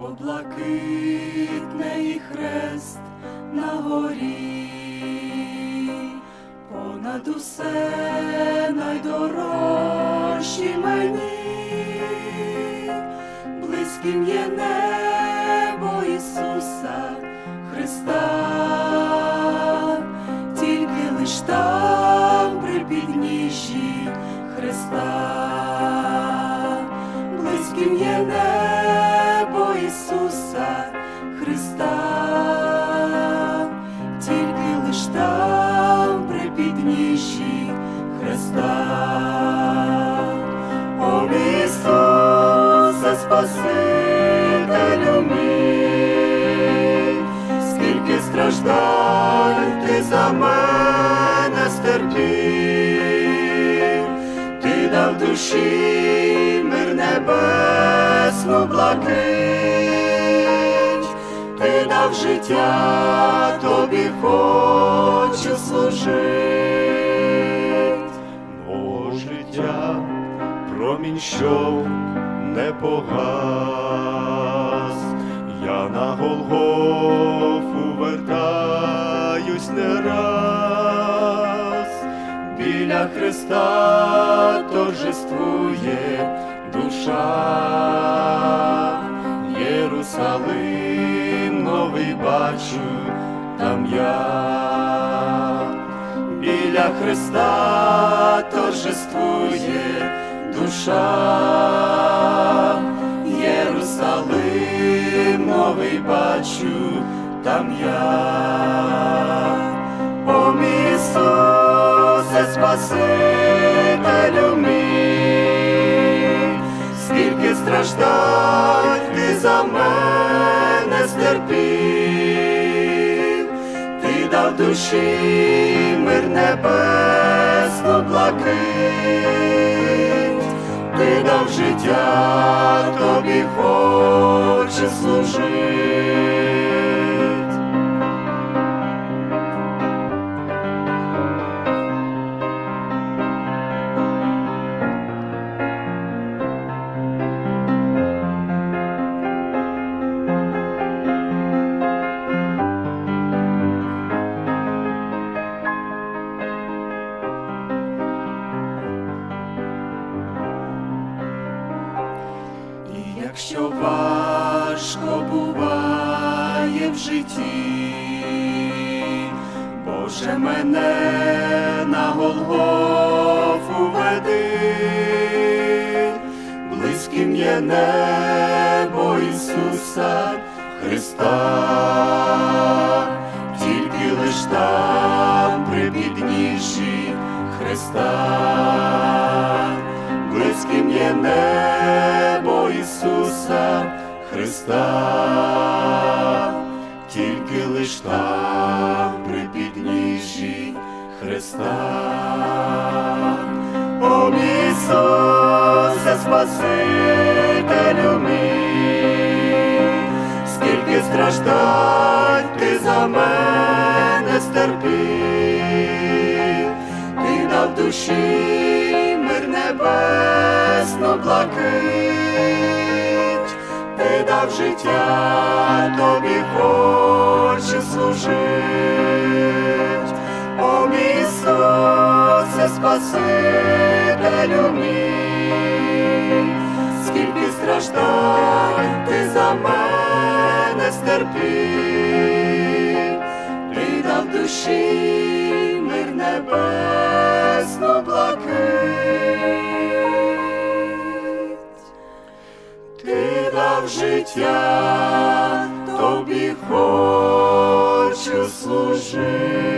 блакитний хрест на горі, понад усе найдорожчі мені, близьким є небо Ісуса Христа, тільки лиш там Ісуса Христа, тільки лиш там при підніжжі Христа. О, мій Ісусе, Спасителю мій, скільки страждань ти за мене стерпів, ти дав душі мир небесну блакить, ти дав життя, тобі хочу служить. Мого життя промінь що не погас, я на Голгофу вертаюсь не раз, біля Христа торжествує душа, Єрусалим новий бачу, там я. Біля Христа торжествує душа, Єрусалим новий бачу, там я, страждань ти за мене стерпів, ти дав душі мир небесно блакит, ти дав життя, тобі хоче служить. Якщо важко буває в житті, Боже мене на Голгофу веди, близьким є небо Ісуса Христа, тільки лиш там при підніжжі Христа Христа, тільки лиш там при підніжжі Христа. О, Ісусе, Спасителю мій, скільки страждань ти за мене стерпів, ти дав душі мир небесну блакить, ти дав життя, тобі хоче служить. О, мій Ісусе, Спасителю мій, скільки страждань ти за мене стерпів, ти дав душі життя, тобі хочу служити.